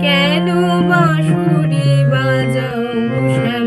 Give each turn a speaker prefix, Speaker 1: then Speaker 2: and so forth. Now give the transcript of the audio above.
Speaker 1: কেন বাঁশুরি বাজাও শ্যাম